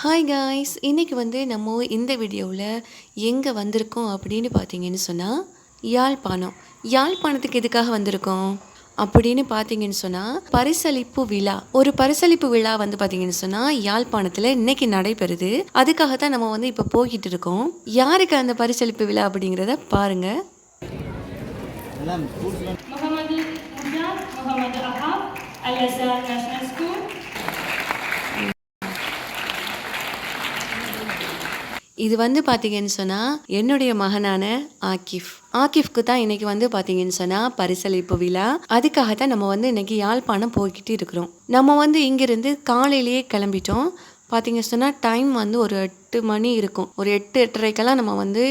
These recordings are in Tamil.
ஹாய் காய்ஸ் இன்னைக்கு வந்து நம்ம இந்த வீடியோவில் எங்கே வந்திருக்கோம் அப்படின்னு பார்த்தீங்கன்னு சொன்னால் யாழ்ப்பாணம். யாழ்ப்பாணத்துக்கு எதுக்காக வந்திருக்கோம் அப்படின்னு பார்த்தீங்கன்னு சொன்னால் பரிசளிப்பு விழா. ஒரு பரிசளிப்பு விழா வந்து பார்த்தீங்கன்னு சொன்னால் யாழ்ப்பாணத்தில் இன்னைக்கு நடைபெறுது. அதுக்காக தான் நம்ம வந்து இப்போ போய்கிட்டு இருக்கோம். யாருக்கு அந்த பரிசளிப்பு விழா அப்படிங்கிறத பாருங்கள் முகமது முகமது அஹாப் அல் நேஷனல் ஸ்கூல் இது வந்து பார்த்தீங்கன்னு சொன்னால் என்னுடைய மகனான ஆக்கிஃப். ஆக்கிஃப்க்கு தான் இன்னைக்கு வந்து பார்த்தீங்கன்னு சொன்னால் பரிசளிப்பு விழா. அதுக்காக தான் நம்ம வந்து இன்னைக்கு யாழ்ப்பாணம் போய்கிட்டு இருக்கிறோம். நம்ம வந்து இங்கிருந்து காலையிலேயே கிளம்பிட்டோம். பார்த்தீங்கன்னு சொன்னால் டைம் வந்து ஒரு எட்டு மணி இருக்கும். ஒரு எட்டு எட்டரைக்கெல்லாம் நம்ம வந்து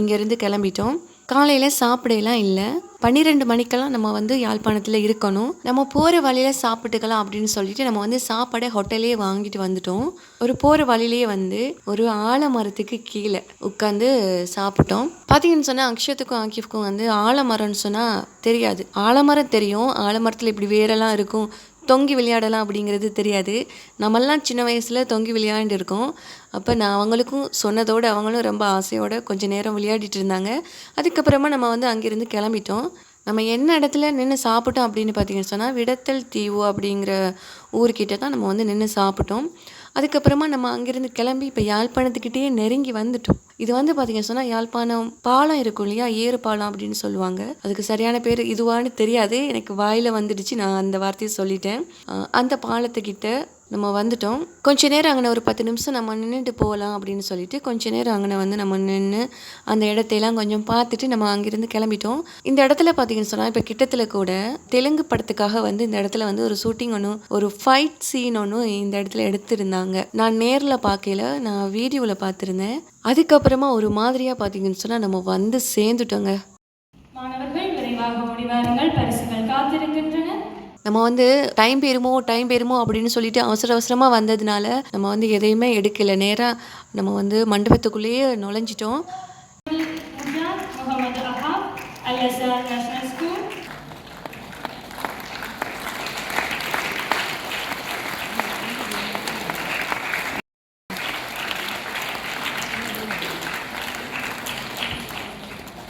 இங்கேருந்து கிளம்பிட்டோம். காலையில் சாப்பிடலாம் இல்லை. பன்னிரெண்டு மணிக்கெல்லாம் நம்ம வந்து யாழ்ப்பாணத்தில் இருக்கணும். நம்ம போகிற வழியில் சாப்பிட்டுக்கலாம் அப்படின்னு சொல்லிட்டு நம்ம வந்து சாப்பாடை ஹோட்டலே வாங்கிட்டு வந்துட்டோம். ஒரு போகிற வழியிலேயே வந்து ஒரு ஆலமரத்துக்கு கீழே உட்காந்து சாப்பிட்டோம். பார்த்தீங்கன்னு சொன்னால் அக்ஷத்துக்கும் ஆக்கிஃப்க்கும் வந்து ஆலமரம்னு சொன்னால் தெரியாது. ஆலமரம் தெரியும். ஆலமரத்தில் இப்படி வேரெல்லாம் இருக்கும். தொங்கி விளையாடலாம் அப்படிங்கிறது தெரியாது. நம்மெல்லாம் சின்ன வயசில் தொங்கி விளையாண்டுருக்கோம் அப்போ நான் அவங்களுக்கும் சொன்னதோடு அவங்களும் ரொம்ப ஆசையோடு கொஞ்ச நேரம் விளையாடிட்டு இருந்தாங்க. அதுக்கப்புறமா நம்ம வந்து அங்கேருந்து கிளம்பிட்டோம். நம்ம என்ன இடத்துல நின்று சாப்பிட்டோம் அப்படின்னு பார்த்தீங்கன்னு சொன்னால் விடத்தல் தீவு அப்படிங்கிற ஊர்கிட்ட தான் நம்ம வந்து நின்று சாப்பிட்டோம். அதுக்கப்புறமா நம்ம அங்கேருந்து கிளம்பி இப்போ யாழ்ப்பாணத்துக்கிட்டே நெருங்கி வந்துட்டோம். இது வந்து பார்த்தீங்கன்னு சொன்னால் யாழ்ப்பாணம் பாலம் இருக்கும் இல்லையா? ஏறு பாலம் அப்படின்னு சொல்லுவாங்க. அதுக்கு சரியான பேர் இதுவான்னு தெரியாது. எனக்கு வாயில் வந்துடுச்சு. நான் அந்த வார்த்தையை சொல்லிட்டேன். அந்த பாலத்துக்கிட்ட நம்ம வந்துட்டோம். கொஞ்ச நேரம் அங்கே ஒரு பத்து நிமிஷம் நம்ம நின்றுட்டு போகலாம் அப்படின்னு சொல்லிட்டு கொஞ்ச நேரம் அங்கே வந்து நம்ம நின்று அந்த இடத்தையெல்லாம் கொஞ்சம் பார்த்துட்டு நம்ம அங்கேருந்து கிளம்பிட்டோம். இந்த இடத்துல பார்த்தீங்கன்னு சொன்னால் இப்போ கிட்டத்தில் கூட தெலுங்கு படத்துக்காக வந்து இந்த இடத்துல வந்து ஒரு ஷூட்டிங் ஒன்று ஒரு ஃபைட் சீன் ஒன்று இந்த இடத்துல எடுத்திருந்தாங்க. நான் நேரில் பார்க்கல நான் வீடியோவில் பார்த்துருந்தேன். அதுக்கப்புறமா ஒரு மாதிரியாக பார்த்தீங்கன்னு சொன்னால் நம்ம வந்து சேர்ந்துட்டோங்க. மாணவர்கள் விரைவாக முடிவாருங்கள். பரிசுகள் காத்திருக்கின்றன. நம்ம வந்து டைம் பெறுமோ டைம் பெறுமோ அப்படின்னு சொல்லிட்டு அவசர அவசரமாக வந்ததுனால நம்ம வந்து எதையுமே எடுக்கலை. நேராக நம்ம வந்து மண்டபத்துக்குள்ளேயே நுழைஞ்சிட்டோம்.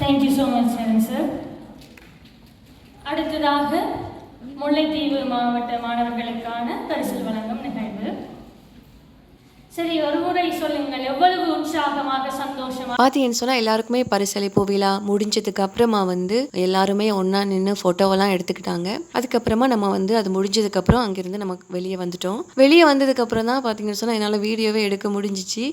Thank you so much, Azhar அடுத்ததாக முல்லைத்தீவு மாவட்ட மாணவர்களுக்கான பரிசில் வழங்கும் நிகழ்வு. சரி ஒரு முறை சொல்லுங்கள். எவ்வளவு உற்சாகமாக சந்தோஷமா? பார்த்தீங்கன்னு சொன்னால் எல்லாருக்குமே பரிசளிப்பு விழா முடிஞ்சதுக்கு அப்புறமா வந்து எல்லாருமே ஒன்றா நின்று ஃபோட்டோவெல்லாம் எடுத்துக்கிட்டாங்க. அதுக்கப்புறமா நம்ம வந்து அது முடிஞ்சதுக்கப்புறம் அங்கேருந்து நம்ம வெளியே வந்துட்டோம். வெளியே வந்ததுக்கப்புறம் தான் பார்த்தீங்கன்னு சொன்னால் என்னால் வீடியோவே எடுக்க முடிஞ்சிச்சு.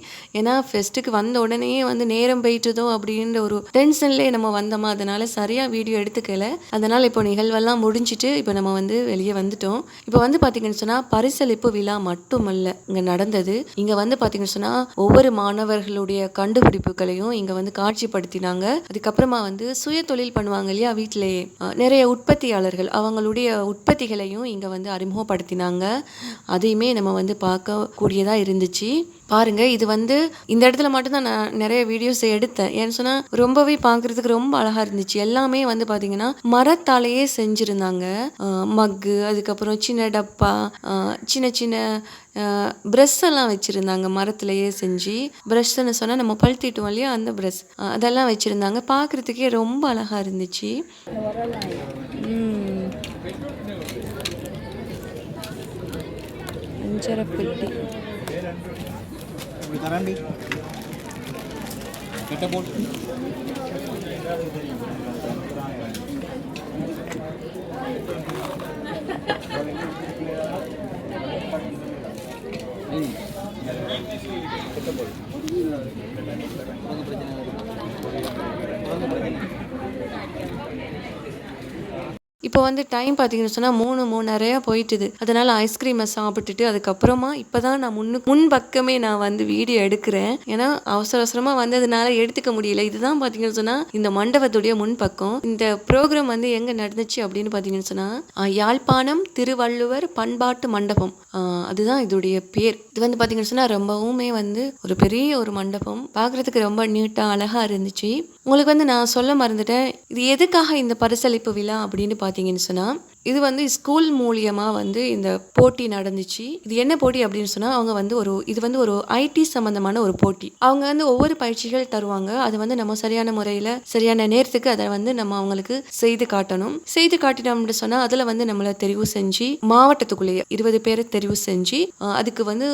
ஏன்னா ஃபெஸ்ட்டுக்கு வந்த உடனே வந்து நேரம் போயிட்டுதோ அப்படின்ற ஒரு டென்ஷன்லேயே நம்ம வந்தோமா? அதனால சரியாக வீடியோ எடுத்துக்கல. அதனால் இப்போ நிகழ்வெல்லாம் முடிஞ்சிட்டு இப்போ நம்ம வந்து வெளியே வந்துட்டோம். இப்போ வந்து பார்த்தீங்கன்னு சொன்னால் பரிசளிப்பு விழா மட்டுமல்ல இங்கே நடந்தது. இங்கே வந்து பார்த்தீங்கன்னு சொன்னால் ஒவ்வொரு மாணவர்களுடைய கண்டுபிடிப்புகளையும் இங்கே வந்து காட்சிப்படுத்தினாங்க. அதுக்கப்புறமா வந்து சுய தொழில் பண்ணுவாங்க இல்லையா வீட்டிலேயே. நிறைய உற்பத்தியாளர்கள் அவங்களுடைய உற்பத்திகளையும் இங்கே வந்து அறிமுகப்படுத்தினாங்க. அதையுமே நம்ம வந்து பார்க்கக்கூடியதாக இருந்துச்சு. பாருங்க இது வந்து இந்த இடத்துல மட்டும்தான் நான் நிறைய வீடியோஸ் எடுத்தேன். ஏன்னு சொன்னால் ரொம்பவே பார்க்குறதுக்கு ரொம்ப அழகாக இருந்துச்சு. எல்லாமே வந்து பார்த்தீங்கன்னா மரத்தாலேயே செஞ்சுருந்தாங்க. மக்கு அதுக்கப்புறம் சின்ன டப்பா சின்ன சின்ன ப்ரெஷ் எல்லாம் வச்சுருந்தாங்க மரத்துலேயே செஞ்சு. ப்ரஷ்ன்னு சொன்னால் நம்ம பல் தீட்டுவோம் இல்லையா அந்த ப்ரெஷ் அதெல்லாம் வச்சுருந்தாங்க. பார்க்குறதுக்கே ரொம்ப அழகாக இருந்துச்சு. ம். இப்படி தராண்டி கெட்ட போட்டு இப்போ வந்து டைம் பார்த்தீங்கன்னு சொன்னால் மூணு மூணரையா போயிட்டுது. அதனால் ஐஸ்கிரீமை சாப்பிட்டுட்டு அதுக்கப்புறமா இப்போ தான் நான் முன்னு முன் பக்கமே நான் வந்து வீடியோ எடுக்கிறேன். ஏன்னா அவசர அவசரமாக வந்ததுனால எடுத்துக்க முடியல. இதுதான் பார்த்தீங்கன்னு சொன்னால் இந்த மண்டபத்துடைய முன் பக்கம் இந்த ப்ரோக்ராம் வந்து எங்கே நடந்துச்சு அப்படின்னு பார்த்தீங்கன்னு சொன்னால் யாழ்ப்பாணம் திருவள்ளுவர் பண்பாட்டு மண்டபம். அதுதான் இதோடைய பேர். இது வந்து பார்த்தீங்கன்னு சொன்னால் ரொம்பவுமே வந்து ஒரு பெரிய ஒரு மண்டபம். பார்க்குறதுக்கு ரொம்ப நீட்டாக அழகாக இருந்துச்சு. உங்களுக்கு வந்து நான் சொல்ல மறந்துட்டேன். இது எதுக்காக இந்த பரிசளிப்பு விழா அப்படின்னு பார்த்தீங்கன்னா சொன்னால் இது வந்து ஸ்கூல் மூலியமாக வந்து இந்த போட்டி நடந்துச்சு. இது என்ன போட்டி அப்படின்னு சொன்னால் அவங்க வந்து ஒரு இது வந்து ஒரு ஐடி சம்மந்தமான ஒரு போட்டி. அவங்க வந்து ஒவ்வொரு பயிற்சிகள் தருவாங்க. அது வந்து நம்ம சரியான முறையில் சரியான நேரத்துக்கு அதை வந்து நம்ம அவங்களுக்கு செய்து காட்டணும். செய்து காட்டிட்டோம்னு சொன்னால் அதில் வந்து நம்மளை தெரிவு செஞ்சு மாவட்டத்துக்குள்ளேயே இருபது பேரை தெரிவு செஞ்சு அதுக்கு வந்து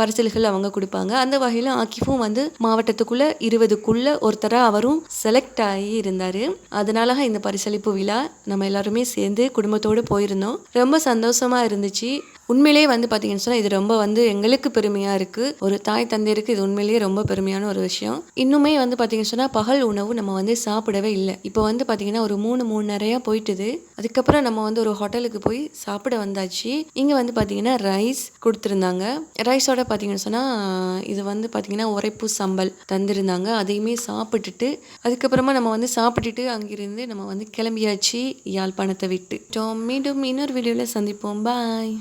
பரிசல்கள் பரிசில்கள் அவங்க கொடுப்பாங்க. அந்த வகையில் ஆக்கிஃபும் வந்து மாவட்டத்துக்குள்ளே இருபதுக்குள்ள ஒருத்தராக அவரும் செலக்ட் ஆகி இருந்தார். அதனால இந்த பரிசளிப்பு விழா நம்ம எல்லாருமே சேர்ந்து குடும்பத்தோடு போயிருந்தோம். ரொம்ப சந்தோஷமா இருந்துச்சு. உண்மையிலேயே வந்து பார்த்தீங்கன்னு சொன்னால் இது ரொம்ப வந்து எங்களுக்கு பெருமையாக இருக்குது ஒரு தாய் தந்தையருக்கு இது உண்மையிலேயே ரொம்ப பெருமையான ஒரு விஷயம். இன்னுமே வந்து பார்த்தீங்கன்னு சொன்னால் பகல் உணவு நம்ம வந்து சாப்பிடவே இல்லை. இப்போ வந்து பார்த்தீங்கன்னா ஒரு மூணு மூணு நிறையா போயிட்டுது. அதுக்கப்புறம் நம்ம வந்து ஒரு ஹோட்டலுக்கு போய் சாப்பிட வந்தாச்சு. இங்கே வந்து பார்த்தீங்கன்னா ரைஸ் கொடுத்துருந்தாங்க. ரைஸோட பார்த்தீங்கன்னு சொன்னால் இது வந்து பார்த்தீங்கன்னா உரைப்பு சம்பல் தந்திருந்தாங்க. அதையுமே சாப்பிட்டுட்டு அதுக்கப்புறமா நம்ம வந்து சாப்பிட்டுட்டு அங்கிருந்து நம்ம வந்து கிளம்பியாச்சு யாழ்ப்பாணத்தை விட்டு. மீண்டும் இன்னொரு வீடியோவில் சந்திப்போம். பாய்.